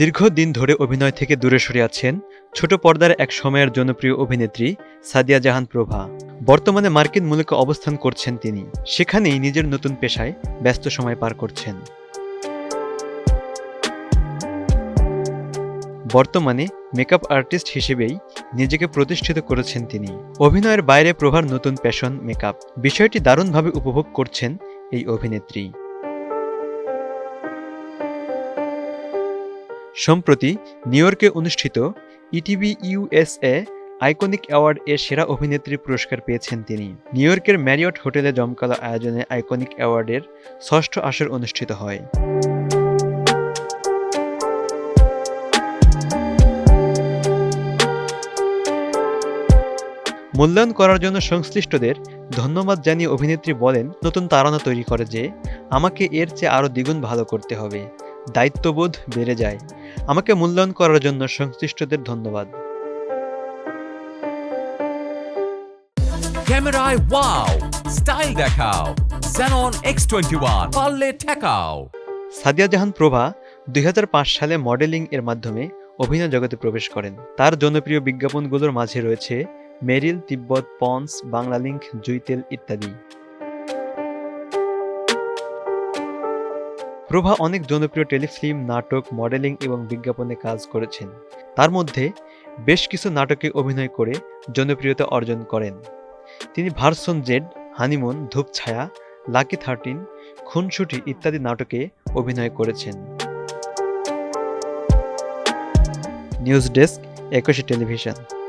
দীর্ঘদিন ধরে অভিনয় থেকে দূরে সরে আছেন ছোট পর্দার এক সময়ের জনপ্রিয় অভিনেত্রী সাদিয়া জাহান প্রভা। বর্তমানে মার্কিন মূলকে অবস্থান করছেন তিনি। সেখানেই নিজের নতুন পেশায় ব্যস্ত সময় পার করছেন। বর্তমানে মেকআপ আর্টিস্ট হিসেবেই নিজেকে প্রতিষ্ঠিত করেছেন তিনি। অভিনয়ের বাইরে প্রভার নতুন প্যাশন মেকআপ। বিষয়টি দারুণভাবে উপভোগ করছেন এই অভিনেত্রী। সম্প্রতি নিউ ইয়র্কে অনুষ্ঠিত ইটিভি ইউএসএ আইকনিক অ্যাওয়ার্ড এর সেরা অভিনেত্রী পুরস্কার পেয়েছেন তিনি। নিউ ইয়র্কের ম্যারিয়ট হোটেলে জমকালো আয়োজনে আইকনিক অ্যাওয়ার্ডের ষষ্ঠ আসর অনুষ্ঠিত হয়। মূল্যায়ন করার জন্য সংশ্লিষ্টদের ধন্যবাদ জানিয়ে অভিনেত্রী বলেন, নতুন তাড়না তৈরি করে যে, আমাকে এর চেয়ে আরও দ্বিগুণ ভালো করতে হবে। দায়িত্ববোধ বেড়ে যায়। আমাকে মূল্যায়ন করার জন্য সংশ্লিষ্টদের ধন্যবাদ। ক্যামেরায় ওয়াও স্টাইল দেখাও Xenon X21 পারলে ঠেকাও। সাদিয়া জাহান প্রভা দুই হাজার পাঁচ সালে মডেলিং এর মাধ্যমে অভিনয় জগতে প্রবেশ করেন। তার জনপ্রিয় বিজ্ঞাপনগুলোর মাঝে রয়েছে মেরিল তিব্বত পন্স বাংলালিংক জুইতেল ইত্যাদি। প্রভা অনেক জনপ্রিয় টেলিফিল্ম, নাটক, মডেলিং এবং বিজ্ঞাপনে কাজ করেছেন। তার মধ্যে বেশ কিছু নাটকে অভিনয় করে জনপ্রিয়তা অর্জন করেন। তিনি version Z, honeymoon, Dhupchhaya, lucky thirteen, Khunsuti ইত্যাদি নাটকে অভিনয় করেছেন। News desk Ekushey television.